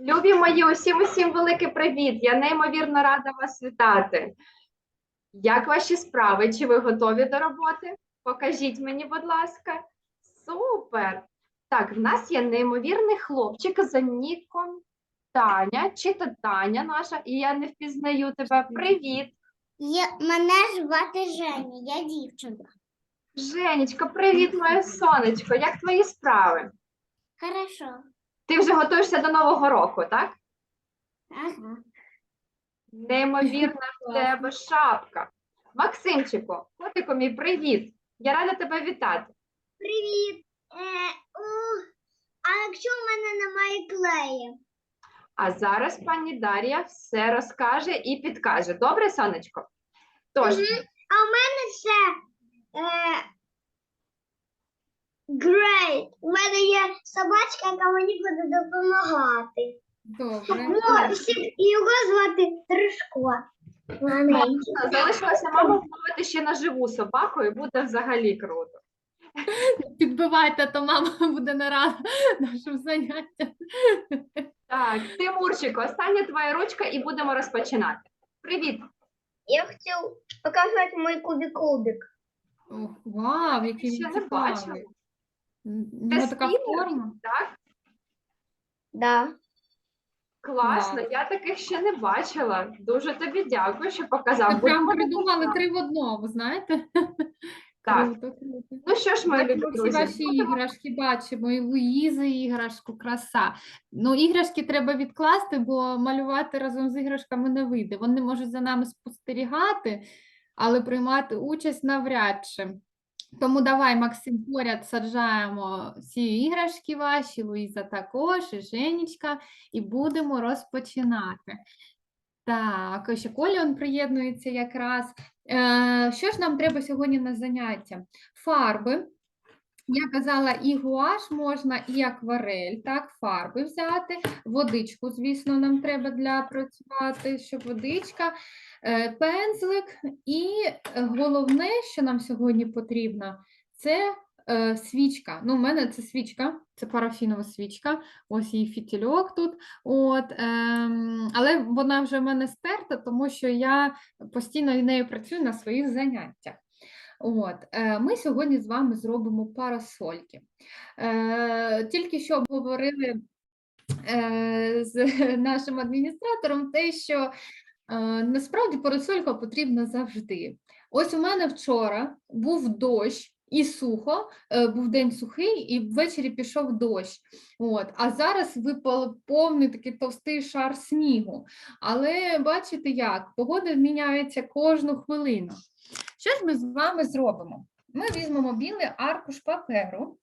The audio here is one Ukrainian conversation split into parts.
Любі мої, усім усім великий привіт! Я неймовірно рада вас вітати. Як ваші справи? Чи ви готові до роботи? Покажіть мені, будь ласка. Супер! Так, в нас є неймовірний хлопчик за ніком Таня, чи то Таня наша, і я не впізнаю тебе. Привіт! Я, мене звати Женя, я дівчинка. Женечка, привіт, моє сонечко. Як твої справи? Хорошо. Ти вже готуєшся до Нового року, так? Ага. Неймовірна в тебе шапка. Максимчику, котику мій привіт. Я рада тебе вітати. Привіт. Е, у, а якщо в мене немає клею? А зараз пані Дар'я все розкаже і підкаже. Добре, сонечко? Тож, А в мене все е, great. У мене є собачка, яка мені буде допомагати. Добре. Ну, всі- його звати Тришко. Маленький. залишилася мама вмовити ще на живу собаку, і буде взагалі круто. Підбивайте, то мама буде не рада нашим заняттям. Так, Тимурчику, остання твоя ручка, і будемо розпочинати. Привіт! Я хотів показати мій кубик-кубик. Ох, вау, який Ще він не цікавий. У Це нього така спінер? форма. Так, Да. класно. Вау. Я таких ще не бачила. Дуже тобі дякую, що показав. Ми прям Будемо придумали три в одному, знаєте? Так. Круто, круто. Ну що ж, мої Так, любі ми всі ваші будемо іграшки бачимо, і Луїзи іграшку, краса. Ну, іграшки треба відкласти, бо малювати разом з іграшками не вийде. Вони можуть за нами спостерігати, але приймати участь навряд чи. Тому давай, Максим, поряд саджаємо всі іграшки ваші, Луїза також, і Женечка, і будемо розпочинати. Так, ще Коліон приєднується якраз. Е, що ж нам треба сьогодні на заняття? Фарби. Я казала, і гуаш можна, і акварель, так, фарби взяти. Водичку, звісно, нам треба для працювати, щоб водичка, е, пензлик. І головне, що нам сьогодні потрібно, це е, свічка. Ну, у мене це свічка, це парафінова свічка. Ось її фітільок тут. От, ем, але вона вже в мене стерта, тому що я постійно нею працюю на своїх заняттях. От, е, ми сьогодні з вами зробимо парасольки. Е, тільки що обговорили е, з нашим адміністратором те, що насправді парасолька потрібна завжди. Ось у мене вчора був дощ. І сухо, був день сухий, і ввечері пішов дощ. От, а зараз випав повний такий товстий шар снігу. Але бачите як, погода міняється кожну хвилину. Що ж ми з вами зробимо? Ми візьмемо білий аркуш паперу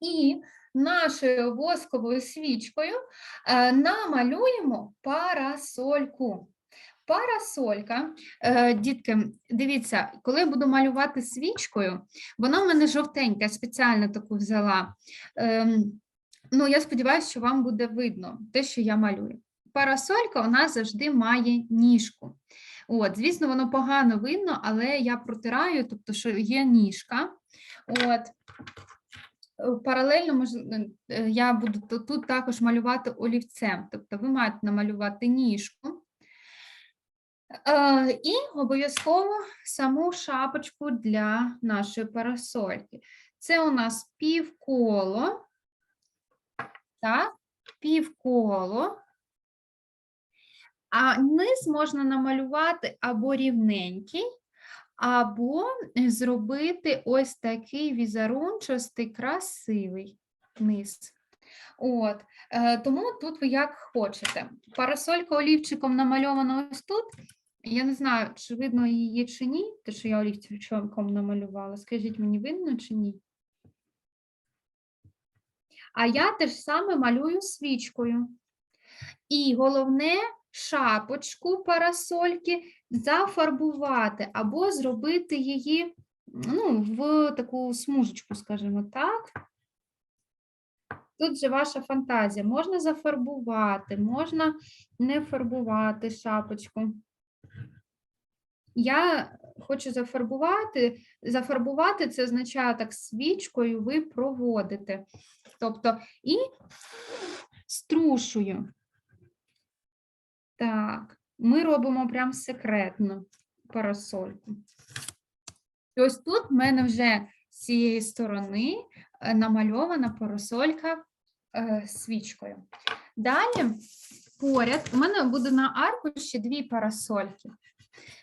і нашою восковою свічкою е, намалюємо парасольку. Парасолька, е, дітки, дивіться, коли я буду малювати свічкою, вона в мене жовтенька, спеціально таку взяла. Ем, ну, я сподіваюся, що вам буде видно те, що я малюю. Парасолька у нас завжди має ніжку. От, звісно, воно погано видно, але я протираю, тобто, що є ніжка. От. Е, Паралельно е, я буду тут, також малювати олівцем. Тобто ви маєте намалювати ніжку. Е, і обов'язково саму шапочку для нашої парасольки. Це у нас півколо. Так, півколо. А низ можна намалювати або рівненький, або зробити ось такий візерунчастий, красивий низ. От, е, тому тут ви як хочете. Парасолька олівчиком намальована ось тут. Я не знаю, чи видно її чи ні, те, що я олівчиком намалювала. Скажіть мені, видно чи ні? А я те ж саме малюю свічкою. І головне шапочку парасольки зафарбувати або зробити її ну, в таку смужечку, скажімо так. Тут же ваша фантазія. Можна зафарбувати, можна не фарбувати шапочку. Я хочу зафарбувати. Зафарбувати це означає так свічкою ви проводите. Тобто, і струшую. Так, ми робимо прям секретно парасольку. І ось тут в мене вже з цієї сторони е, намальована парасолька е, свічкою. Далі поряд у мене буде на аркуші дві парасольки.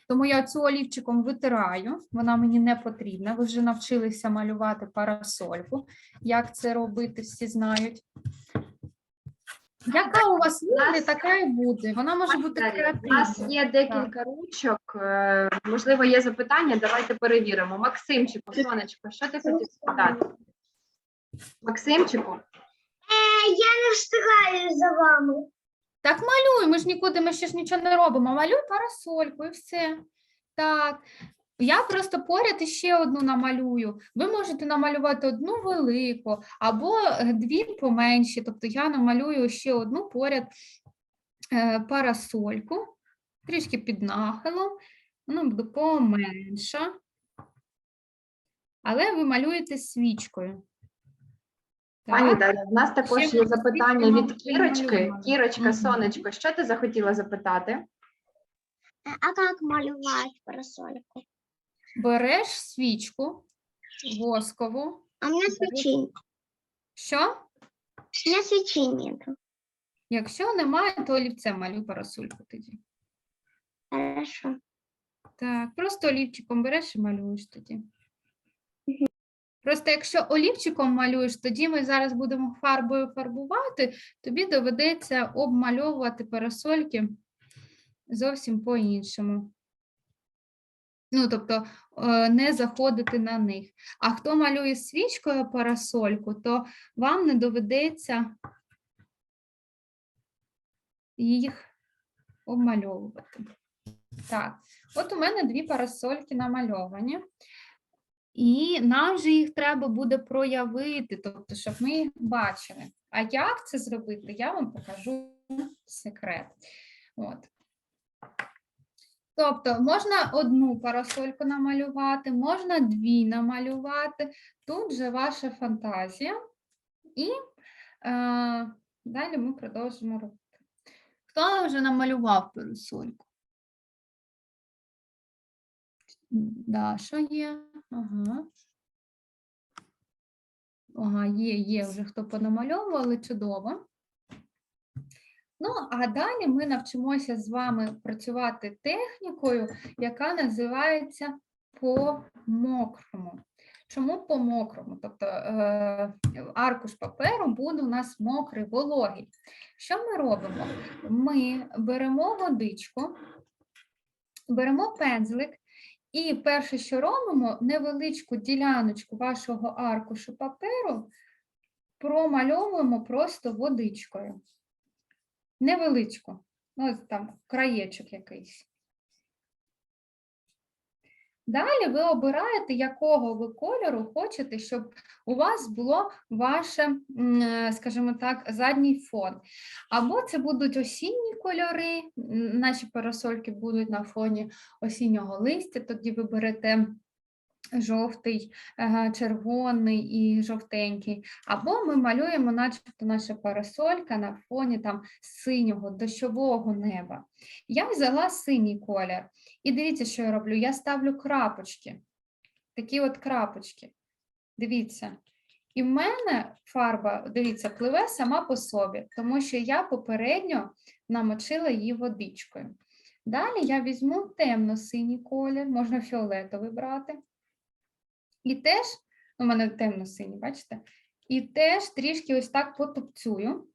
Тому я цю олівчиком витираю, вона мені не потрібна. Ви вже навчилися малювати парасольку. Як це робити, всі знають. Яка у вас буде, така і буде. Вона може бути Дар'я, У нас є декілька ручок. е, Можливо, є запитання. Давайте перевіримо. Максимчику, сонечко, що ти хотів сказати? Максимчику, Е, я не встигаю за вами. Так малюй, ми ж нікуди, ми ще ж нічого не робимо. Малюй парасольку і все. Так. Я просто поряд іще одну намалюю. Ви можете намалювати одну велику або е, дві поменші. Тобто я намалюю ще одну поряд е, парасольку, трішки під нахилом, вона буде поменша. Але ви малюєте свічкою. пані? Дар'я, в нас також Ще є запитання від Кірочки. Кірочка, сонечко, що ти захотіла запитати? А як малювати парасольку? Береш свічку воскову. А у мене свічі. Що? У мене свічі нету. Якщо немає, то олівцем малюй парасольку тоді. Хорошо. Так, просто олівчиком береш і малюєш тоді. Просто якщо олівчиком малюєш, тоді ми зараз будемо фарбою фарбувати, тобі доведеться обмальовувати парасольки зовсім по-іншому. Ну, тобто е, не заходити на них. А хто малює свічкою парасольку, то вам не доведеться їх обмальовувати. Так, от у мене дві парасольки намальовані. І нам же їх треба буде проявити, тобто, щоб ми їх бачили. А як це зробити, я вам покажу секрет. От. Тобто, можна одну парасольку намалювати, можна дві намалювати. Тут же ваша фантазія. І е, далі ми продовжимо робити. Хто вже намалював парасольку? Даша є. Ага. Ага, є, є вже хто понамальовували, чудово. Ну, а далі ми навчимося з вами працювати технікою, яка називається по-мокрому. Чому по-мокрому? Тобто е, аркуш паперу буде у нас мокрий, вологий. Що ми робимо? Ми беремо водичку, беремо пензлик і перше, що робимо, невеличку діляночку вашого аркушу паперу промальовуємо просто водичкою. Невеличку, ну, ось там краєчок якийсь. Далі ви обираєте, якого ви кольору хочете, щоб у вас було ваше, е, скажімо так, задній фон. Або це будуть осінні кольори, наші парасольки будуть на фоні осіннього листя, тоді ви берете жовтий, червоний і жовтенький. Або ми малюємо, начебто, наша парасолька на фоні там синього, дощового неба. Я взяла синій колір. І дивіться, що я роблю. Я ставлю крапочки. Такі от крапочки. Дивіться. І в мене фарба, дивіться, пливе сама по собі, тому що я попередньо намочила її водичкою. Далі я візьму темно-синій колір, можна фіолетовий брати. І теж, у мене темно-синій, бачите? І теж трішки ось так потупцюю.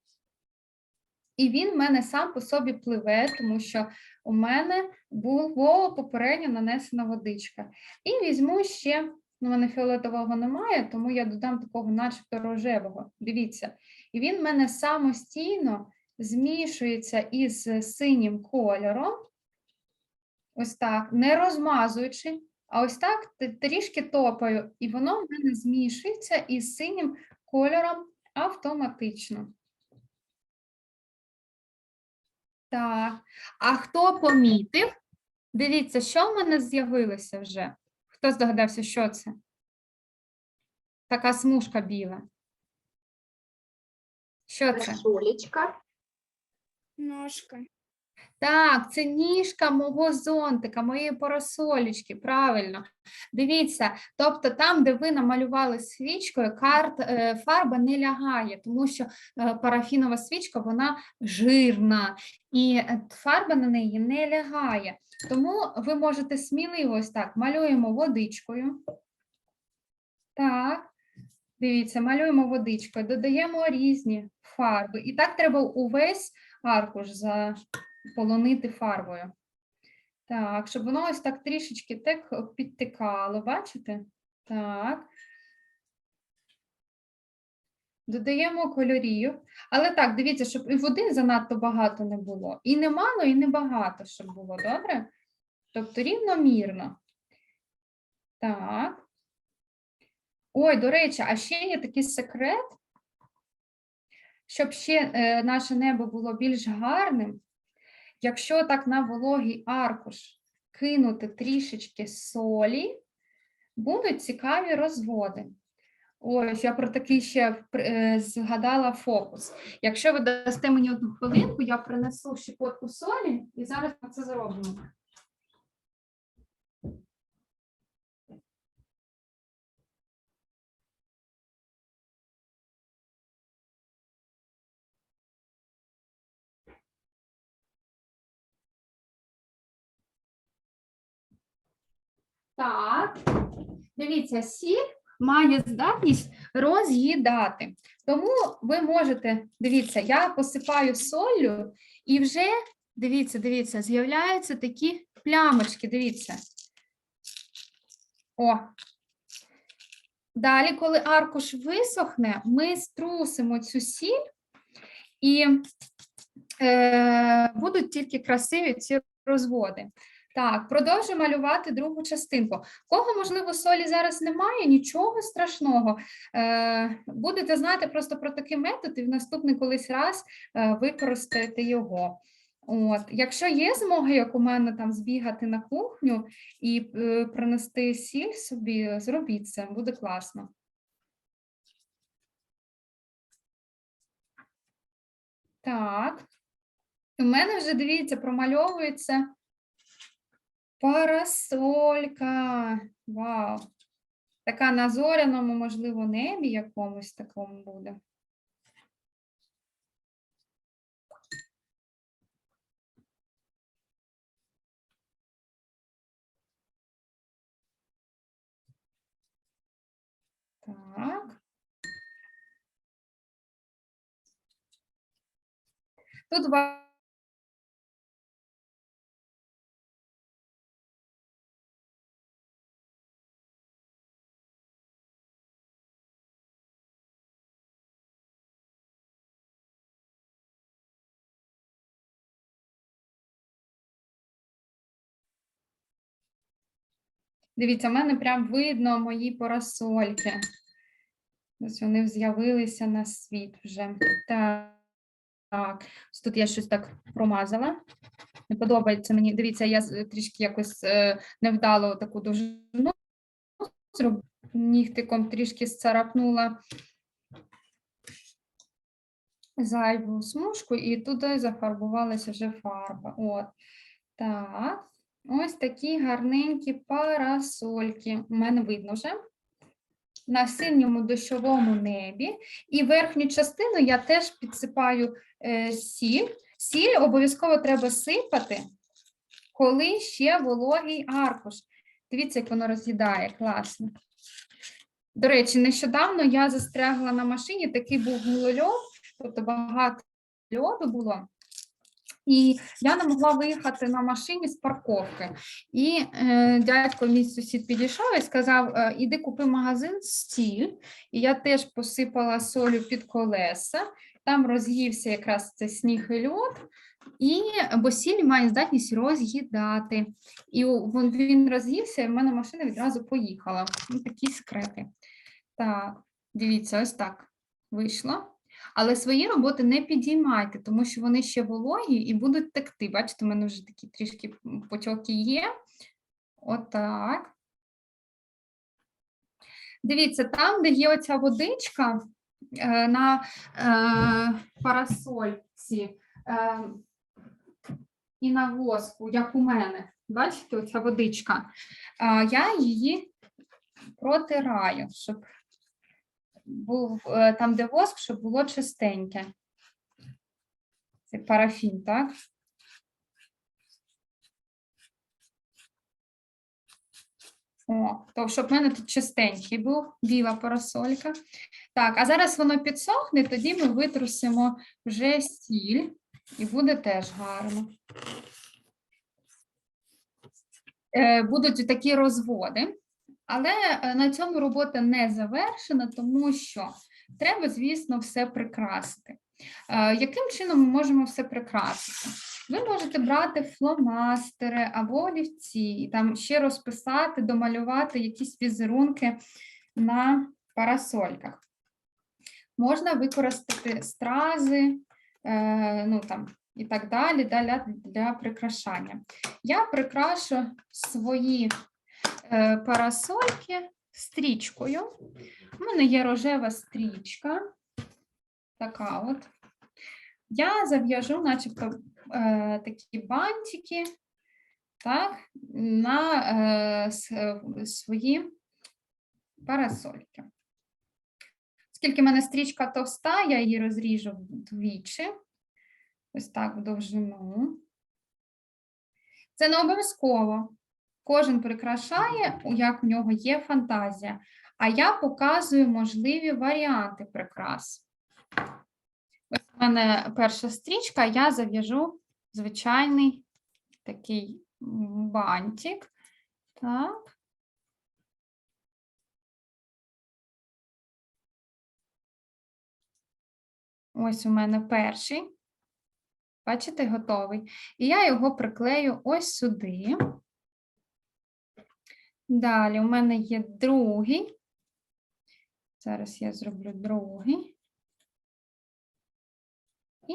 І він в мене сам по собі пливе, тому що у мене було попередньо нанесена водичка. І візьму ще, ну, у мене фіолетового немає, тому я додам такого начебто рожевого. Дивіться. І він в мене самостійно змішується із синім кольором. Ось так, не розмазуючи, а ось так трішки топаю, і воно в мене змішується із синім кольором автоматично. Так, а хто помітив? Дивіться, що в мене з'явилося вже. Хто здогадався, що це? Така смужка біла. Що це? Шулечка. Ножка. Так, це ніжка мого зонтика, моєї парасолічки, правильно. Дивіться, тобто там, де ви намалювали свічкою, карт, е, фарба не лягає, тому що е, парафінова свічка вона жирна, і е, фарба на неї не лягає. Тому ви можете сміливо ось так малюємо водичкою. Так, дивіться, малюємо водичкою, додаємо різні фарби. І так треба увесь аркуш заполонити фарбою. Так, щоб воно ось так трішечки так підтикало, бачите? Так. Додаємо кольорів. Але так, дивіться, щоб і води занадто багато не було. І не мало, і не багато, щоб було, добре? Тобто рівномірно. Так. Ой, до речі, а ще є такий секрет, щоб ще е, наше небо було більш гарним, якщо так на вологий аркуш кинути трішечки солі, будуть цікаві розводи. Ось, я про такий ще е, згадала фокус. Якщо ви дасте мені одну хвилинку, я принесу щепотку солі і зараз ми це зробимо. Так, дивіться, сіль має здатність роз'їдати. Тому ви можете, дивіться, я посипаю соллю, і вже, дивіться, дивіться, з'являються такі плямочки, дивіться. О. Далі, коли аркуш висохне, ми струсимо цю сіль і е, будуть тільки красиві ці розводи. Так, продовжую малювати другу частинку. Кого, можливо, солі зараз немає, нічого страшного. Е, будете знати просто про такий метод, і в наступний колись раз е, використаєте його. От. Якщо є змога, як у мене там збігати на кухню і е, принести сіль собі, зробіть це, буде класно. Так. У мене вже, дивіться, промальовується Парасолька. Вау. Така на зоряному, можливо, небі якомусь такому буде. Так. Тут Дивіться, в мене прям видно мої парасольки. Ось вони з'явилися на світ вже. Так. Ось тут я щось так промазала. Не подобається мені. Дивіться, я трішки якось е, невдало таку довжину зробила. Нігтиком трішки зцарапнула зайву смужку, і туди зафарбувалася вже фарба. От. Так. Ось такі гарненькі парасольки. У мене видно вже на синьому дощовому небі. І верхню частину я теж підсипаю е, сіль. Сіль обов'язково треба сипати, коли ще вологий аркуш. Дивіться, як воно роз'їдає, класно. До речі, нещодавно я застрягла на машині, такий був гулольот, тобто багато льоду було. І я не могла виїхати на машині з парковки. І е, дядько, мій сусід, підійшов і сказав: е, іди купи магазин стіль. І я теж посипала солю під колеса. Там роз'ївся якраз цей сніг і льод, і бо сіль має здатність роз'їдати. І він роз'ївся, і в мене машина відразу поїхала. Ну, такі секрети. Так, дивіться, ось так вийшло. Але свої роботи не підіймайте, тому що вони ще вологі і будуть текти. Бачите, у мене вже такі трішки потьоки є. Отак. Дивіться, там, де є оця водичка, е, на е, парасольці е, і на воску, як у мене. Бачите, оця водичка. Е, я її протираю, щоб був е, там, де воск, щоб було чистеньке. Це парафін, так? О, то щоб в мене тут чистенький був, біла парасолька. Так, а зараз воно підсохне, тоді ми витрусимо вже сіль, і буде теж гарно. Е, будуть такі розводи, але е, на цьому робота не завершена, тому що треба, звісно, все прикрасити. Е, Яким чином ми можемо все прикрасити? Ви можете брати фломастери або олівці, і там ще розписати, домалювати якісь візерунки на парасольках. Можна використати стрази, е, ну там і так далі для, для прикрашання. Я прикрашу свої парасольки стрічкою. У мене є рожева стрічка. Така от. Я зав'яжу, начебто, е, такі бантики так, на е, е, свої парасольки. Оскільки в мене стрічка товста, я її розріжу вдвічі. Ось так в довжину. Це не обов'язково. Кожен прикрашає, як в нього є фантазія. А я показую можливі варіанти прикрас. Ось у мене перша стрічка, я зав'яжу звичайний такий бантик. Так. Ось у мене перший. Бачите, готовий. І я його приклею ось сюди. Далі у мене є другий. Зараз я зроблю другий. І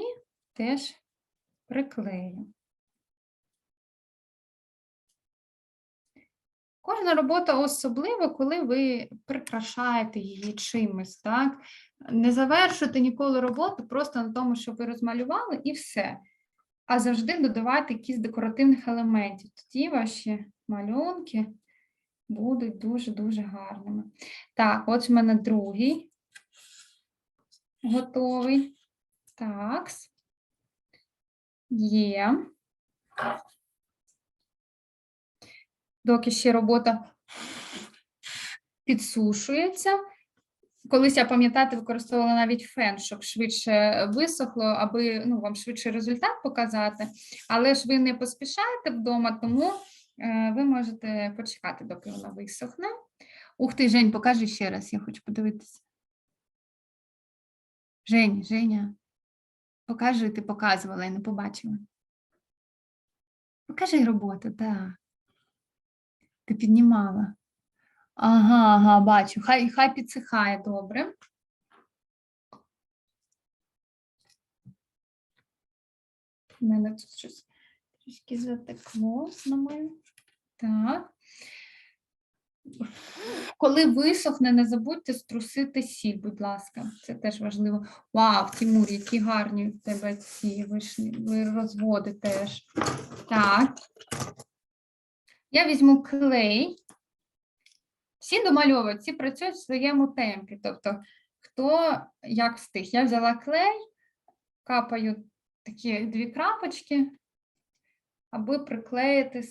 теж приклею. Кожна робота особлива, коли ви прикрашаєте її чимось, так? Не завершуйте ніколи роботу просто на тому, що ви розмалювали, і все. А завжди додавайте якісь декоративних елементів. Тоді ваші малюнки будуть дуже-дуже гарними. Так, от в мене другий готовий. Так. Є. Доки ще робота підсушується. Колись я пам'ятаєте, використовувала навіть фен, щоб швидше висохло, аби ну, вам швидше результат показати. Але ж ви не поспішаєте вдома, тому ви можете почекати, доки вона висохне. Ух ти, Жень, покажи ще раз, я хочу подивитися. Жень, Женя, покажи, ти показувала, я не побачила. Покажи роботу, так. Ти піднімала. Ага, ага, бачу. Хай, хай підсихає добре. У мене тут щось трішки затекло, думаю. Так. Коли висохне, не забудьте струсити сіль, будь ласка. Це теж важливо. Вау, Тимур, які гарні в тебе ці вишні, ви розводи теж. Так. Я візьму клей. Всі домальовують, всі працюють в своєму темпі. Тобто, хто як встиг. Я взяла клей, капаю такі дві крапочки, аби приклеїти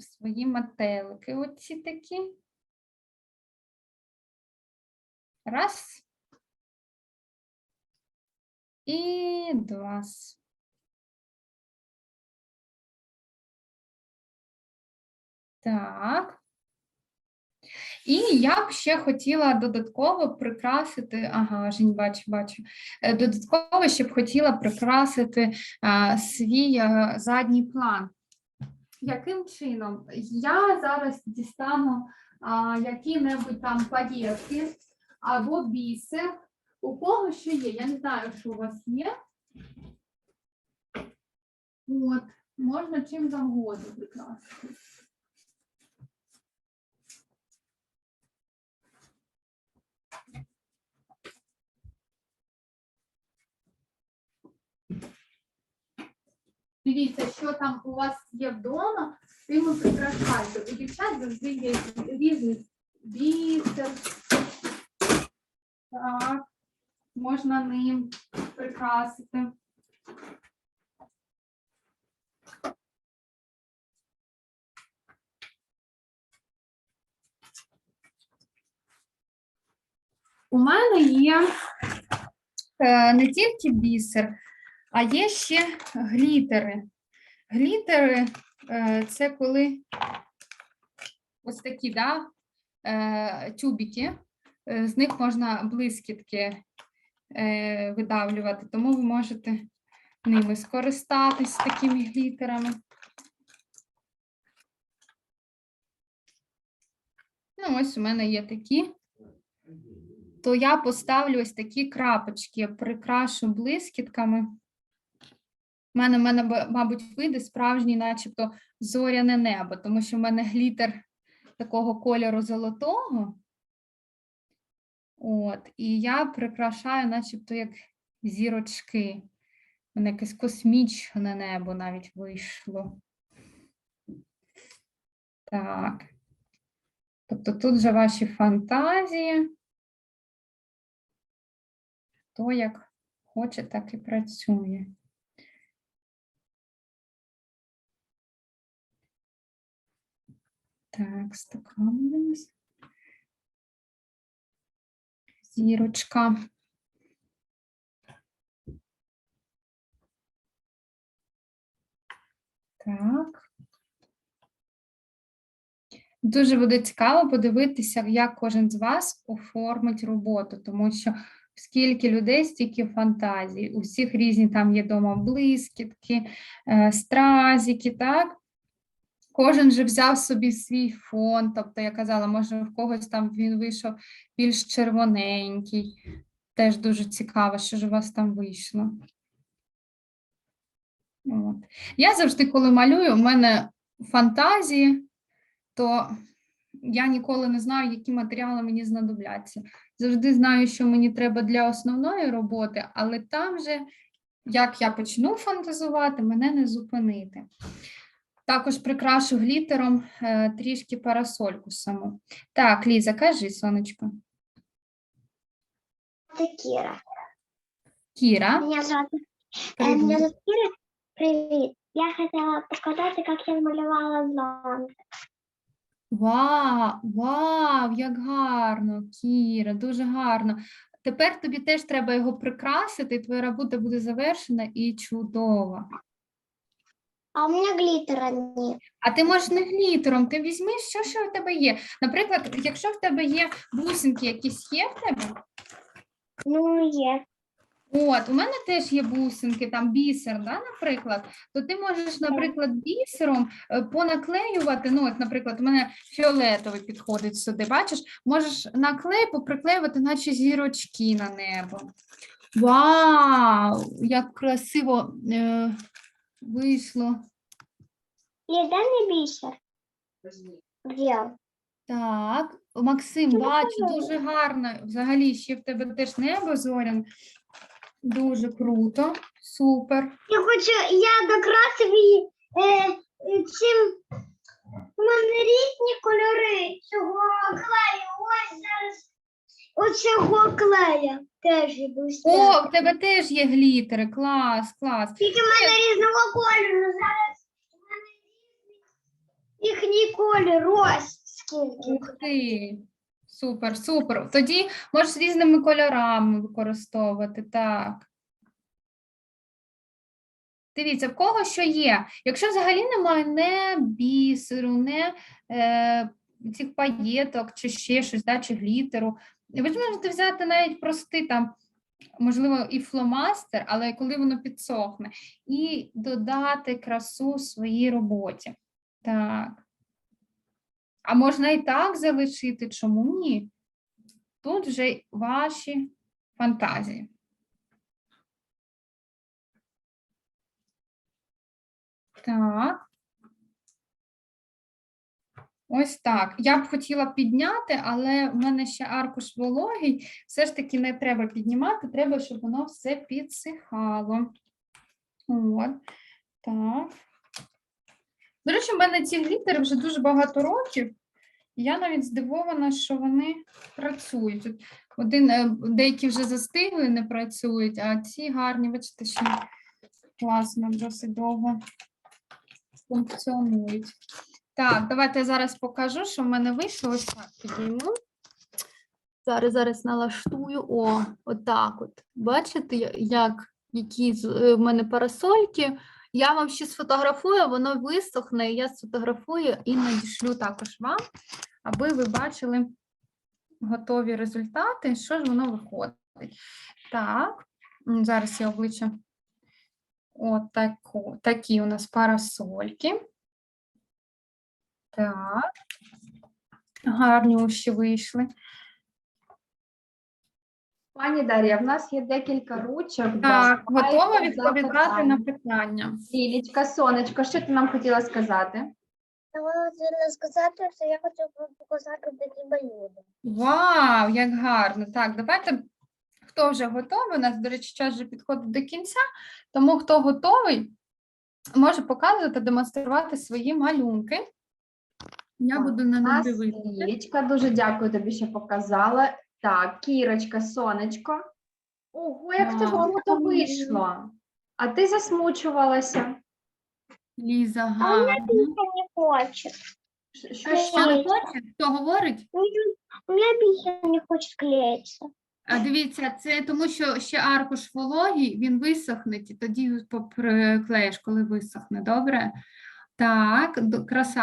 свої метелики. Оці такі. Раз. І два. Так. І я б ще хотіла додатково прикрасити, ага, Жень, бачу, бачу. Е, Додатково ще б хотіла прикрасити а, свій а, задній план. Яким чином? Я зараз дістану а, які-небудь там паєтки або бісер. У кого що є? Я не знаю, що у вас є. От, можна чим завгодно прикрасити. Дивіться, що там у вас є вдома, тим і прикрашайте. У дівчат завжди є різний бісер. Так, можна ним прикрасити. У мене є е, не тільки бісер, а є ще глітери. Глітери е, це коли ось такі да, е, тюбики, е, з них можна блискітки видавлювати, тому ви можете ними скористатись такими глітерами. Ну, ось у мене є такі. То я поставлю ось такі крапочки, прикрашу блискітками. У мене, в мене, мабуть, вийде справжній, начебто, зоряне небо, тому що в мене глітер такого кольору золотого. От, і я прикрашаю, начебто, як зірочки. У мене якесь космічне небо навіть вийшло. Так. Тобто тут же ваші фантазії. Хто як хоче, так і працює. Так, стакан дивись. Зірочка. Так. Дуже буде цікаво подивитися, як кожен з вас оформить роботу, тому що скільки людей, стільки фантазій. У всіх різні там є дома блискітки, е, стразики, так? Кожен же взяв собі свій фон, тобто я казала, може, в когось там він вийшов більш червоненький. Теж дуже цікаво, що ж у вас там вийшло. От. Я завжди, коли малюю, у мене фантазії, то я ніколи не знаю, які матеріали мені знадобляться. Завжди знаю, що мені треба для основної роботи, але там же, як я почну фантазувати, мене не зупинити. Також прикрашу глітером е, трішки парасольку саму. Так, Ліза, кажи, сонечко. Це Кіра. Кіра, Мене звати Е, привіт. звати Кіра. Привіт. Я хотіла показати, як я малювала зонт. Вау, вау, як гарно, Кіра, дуже гарно. Тепер тобі теж треба його прикрасити, і твоя робота буде завершена і чудова. А у мене глітера нет. А ти можеш не глітером, ти візьми, що, що в тебе є. Наприклад, якщо в тебе є бусинки якісь є в тебе, Ну, є. От, у мене теж є бусинки, там бісер, да, наприклад, то ти можеш, наприклад, бісером е, понаклеювати. Ну, от, наприклад, у мене фіолетовий підходить сюди. Бачиш, можеш наклей поприклеювати, наче зірочки на небо. Вау! Як красиво е, вийшло. Є де мій бісер? Так, Максим, бачу, дуже гарно. Взагалі, ще в тебе теж небо зоряне. Дуже круто, супер. Я хочу, я докрасив її е, цим. У мене різні кольори цього клею. Ось зараз оцього клея теж є. О, в тебе теж є глітери, клас, клас. Тільки в мене різного кольору. Зараз у мене різний їхній колір. Ось скільки. Ух ти. Супер, супер. Тоді можеш різними кольорами використовувати, так. Дивіться, в кого що є. Якщо взагалі немає не бісеру, не е, цих паєток, чи ще щось, да, чи глітеру, ви ж можете взяти навіть простий там, можливо, і фломастер, але коли воно підсохне, і додати красу своїй роботі. Так. А можна і так залишити, чому ні? Тут вже ваші фантазії. Так. Ось так. Я б хотіла підняти, але в мене ще аркуш вологий. Все ж таки не треба піднімати, треба, щоб воно все підсихало. От. Так. До речі, в мене ці глітери вже дуже багато років. Я навіть здивована, що вони працюють. Один, е, деякі вже застигли, не працюють, а ці гарні, бачите, ще класно, досить довго функціонують. Так, давайте я зараз покажу, що в мене вийшло. Ось так підійму. Зараз зараз налаштую. О, отак от. Бачите, я- як які е, в мене парасольки. Я вам ще сфотографую, воно висохне, я сфотографую і надішлю також вам, аби ви бачили готові результати, що ж воно виходить. Так, зараз я обличчя. От у нас парасольки. Так. Гарнющі вийшли. Пані Дар'я, в нас є декілька ручок. да, Так, готова відповідати на питання. Лілічка, сонечко, що ти нам хотіла сказати? Я хотіла сказати, що я хочу вам показати такі малюнки. Вау, як гарно! Так, давайте. Хто вже готовий? У нас, до речі, час вже підходить до кінця. Тому хто готовий, може показувати, демонструвати свої малюнки. Я буду на них дивитися. Лілічка, дуже дякую тобі, що показала. Так, Кірочка, сонечко. Ого, як тебе Вау. круто вийшло. А ти засмучувалася. Ліза, гарно. Не хочу. Що, що, Що що? не хоче? Хто говорить? У меня пища не хочет клеиться. А дивіться, це тому, що ще аркуш вологий, він висохне, і тоді приклеїш, коли висохне. Добре? Так,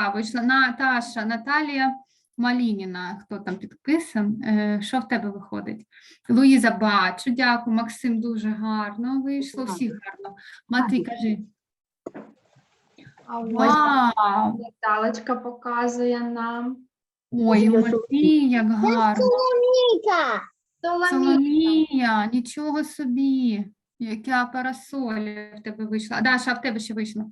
вийшла. Наташа, Наталія Малініна, хто там підписан? Е, Що в тебе виходить? Луїза, бачу, дякую. Максим дуже гарно вийшло. Всі гарно. Матвій, кажи. А Вау! Наталочка показує нам. Ой, Матвій, як гарно. Соломія. Соломія, нічого собі. Яка парасоля в тебе вийшла. Даша, а в тебе ще вийшло.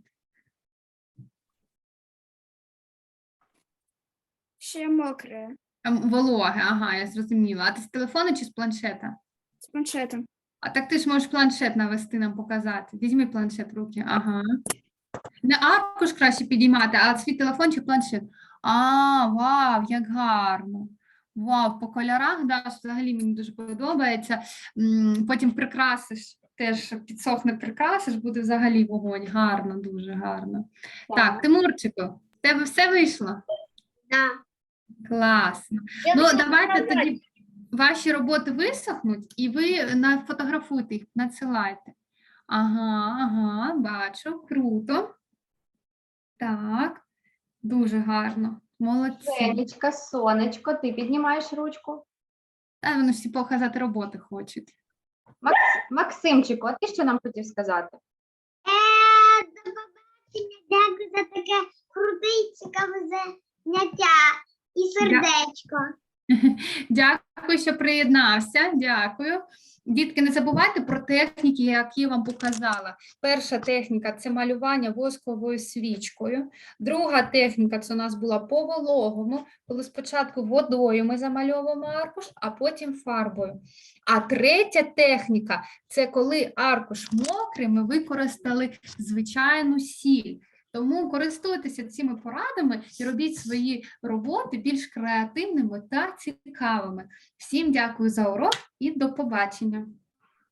Ще мокре Ем, Вологе, ага, я зрозуміла. А ти з телефону чи з планшета? з планшетом. А так ти ж можеш планшет навести нам показати. Візьми планшет в руки. Ага. Не аркуш краще підіймати, а свій телефон чи планшет. А, вау, як гарно. Вау, по кольорах, да, взагалі мені дуже подобається. М, Потім прикрасиш, теж підсохне прикрасиш, буде взагалі вогонь. Гарно, дуже гарно. Так, Тимурчику, в тебе все вийшло? Да. Класно. Я Ну, давайте тоді ваші роботи висохнуть, і ви нафотографуйте їх, надсилайте. Ага, ага, бачу, круто. Так, дуже гарно. Молодці. Женечка, сонечко, ти піднімаєш ручку. Та вони всі показати роботи хочуть. Макс... Максимчику, а ти що нам хотів сказати? Е, до побачення. Дякую за таке круте і цікаве заняття. І сердечко. Дякую, що приєднався. Дякую. Дітки, не забувайте про техніки, які я вам показала. Перша техніка це малювання восковою свічкою. Друга техніка це у нас була по вологому, коли спочатку водою ми замальовуємо аркуш, а потім фарбою. А третя техніка це коли аркуш мокрий, ми використали звичайну сіль. Тому користуйтеся цими порадами і робіть свої роботи більш креативними та цікавими. Всім дякую за урок і до побачення.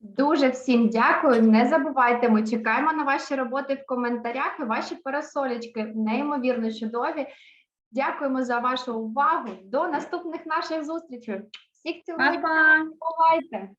Дуже всім дякую. Не забувайте, ми чекаємо на ваші роботи в коментарях і ваші парасолечки неймовірно чудові. Дякуємо за вашу увагу. До наступних наших зустрічей. Всіх цілую. Бувайте!